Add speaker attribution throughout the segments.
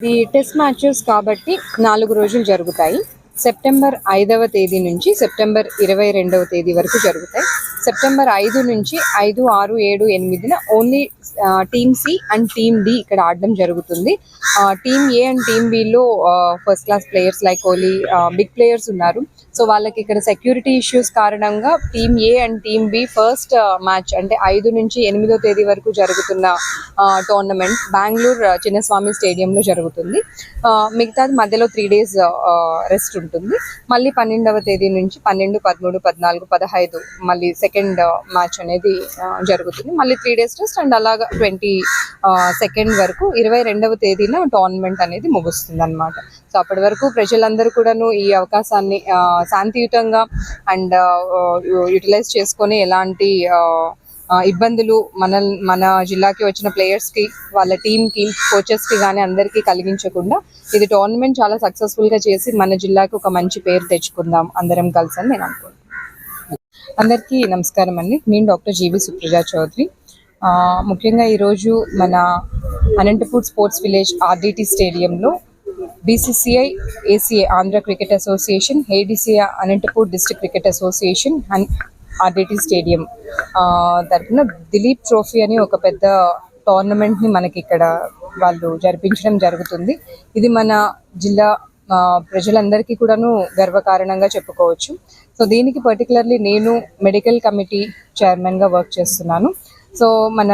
Speaker 1: ఇది test matches కాబట్టి నాలుగు రోజులు జరుగుతాయి. సెప్టెంబర్ ఐదవ తేదీ నుంచి సెప్టెంబర్ ఇరవై రెండవ తేదీ వరకు జరుగుతాయి. సెప్టెంబర్ ఐదు నుంచి ఐదు ఆరు ఏడు ఎనిమిదిన only team C and team D ఇక్కడ ఆడడం జరుగుతుంది. Team A and team below first class players like only big players ఉన్నారు. సో వాళ్ళకి ఇక్కడ సెక్యూరిటీ ఇష్యూస్ కారణంగా team A and team B first match అంటే ఐదు నుంచి ఎనిమిదో తేదీ వరకు జరుగుతున్న టోర్నమెంట్ బెంగళూరు చిన్నస్వామి స్టేడియంలో జరుగుతుంది. ఆ, మిగతాది మధ్యలో త్రీ డేస్ రెస్ట్ ఉంటుంది. ఉంటుంది. మళ్ళీ పన్నెండవ తేదీ నుంచి పన్నెండు పదమూడు పద్నాలుగు పదహైదు మళ్ళీ సెకండ్ మ్యాచ్ uh, అనేది uh, జరుగుతుంది. మళ్ళీ త్రీ డేస్ రెస్ట్ అండ్ అలాగా ట్వంటీ సెకండ్ uh, వరకు ఇరవై రెండవ తేదీన టోర్నమెంట్ అనేది ముగుస్తుంది అనమాట సో అప్పటి వరకు ప్రజలందరూ కూడాను ఈ అవకాశాన్ని శాంతియుతంగా అండ్ యూటిలైజ్ చేసుకొని ఎలాంటి ఇబ్బందులు మన మన జిల్లాకి వచ్చిన ప్లేయర్స్కి వాళ్ళ టీంకి కోచెస్కి కానీ అందరికీ కలిగించకుండా ఇది టోర్నమెంట్ చాలా సక్సెస్ఫుల్గా చేసి మన జిల్లాకి ఒక మంచి పేరు తెచ్చుకుందాం. అందరం కలిసి అని నేను అనుకుంటున్నాను. అందరికీ నమస్కారం అండి. నేను డాక్టర్ జీవి సుప్రజా చౌదరి. ముఖ్యంగా ఈరోజు మన అనంతపూర్ స్పోర్ట్స్ విలేజ్ ఆర్డిటి స్టేడియంలో BCCI ACA Andhra cricket association ADCI Anantapur district cricket association and RDT stadium ఆ, దిలీప్ ట్రోఫీ అని ఒక పెద్ద టోర్నమెంట్ని మనకి ఇక్కడ వాళ్ళు జరిపించడం జరుగుతుంది. ఇది మన జిల్లా ప్రజలందరికీ కూడాను గర్వకారణంగా చెప్పుకోవచ్చు. సో దీనికి పర్టికులర్లీ నేను మెడికల్ కమిటీ చైర్మన్గా వర్క్ చేస్తున్నాను. సో మన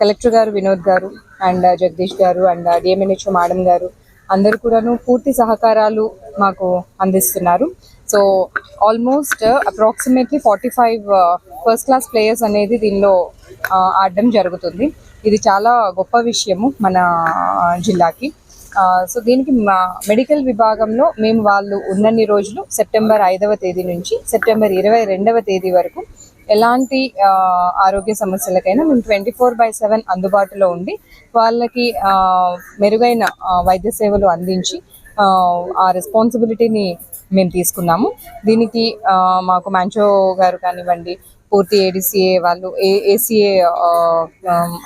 Speaker 1: కలెక్టర్ గారు వినోద్ గారు అండ్ జగదీష్ గారు అండ్ డిఎంఎన్హెచ్ఓ మేడం గారు అందరు కూడాను పూర్తి సహకారాలు మాకు అందిస్తున్నారు. So almost approximately forty five first class players అనేది దీనిలో uh, ఆడడం జరుగుతుంది. ఇది చాలా గొప్ప విషయము మన uh, జిల్లాకి. Uh, సో దీనికి మా మెడికల్ విభాగంలో మేము వాళ్ళు ఉన్నన్ని రోజులు సెప్టెంబర్ ఐదవ తేదీ నుంచి సెప్టెంబర్ ఇరవై రెండవ తేదీ వరకు ఎలాంటి ఆరోగ్య సమస్యలకైనా మేము ట్వంటీ ఫోర్ బై సెవెన్ అందుబాటులో ఉండి వాళ్ళకి మెరుగైన వైద్య సేవలు అందించి ఆ, రెస్పాన్సిబిలిటీని మేము తీసుకున్నాము. దీనికి మాకు మాంచో గారు కానివ్వండి పూర్తి ఏడీసీఏ వాళ్ళు ఏ ఏసీఏ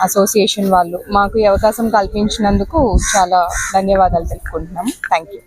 Speaker 1: అసోసియేషన్ వాళ్ళు మాకు ఈ అవకాశం కల్పించినందుకు చాలా ధన్యవాదాలు తెలుపుకుంటున్నాము. Thank you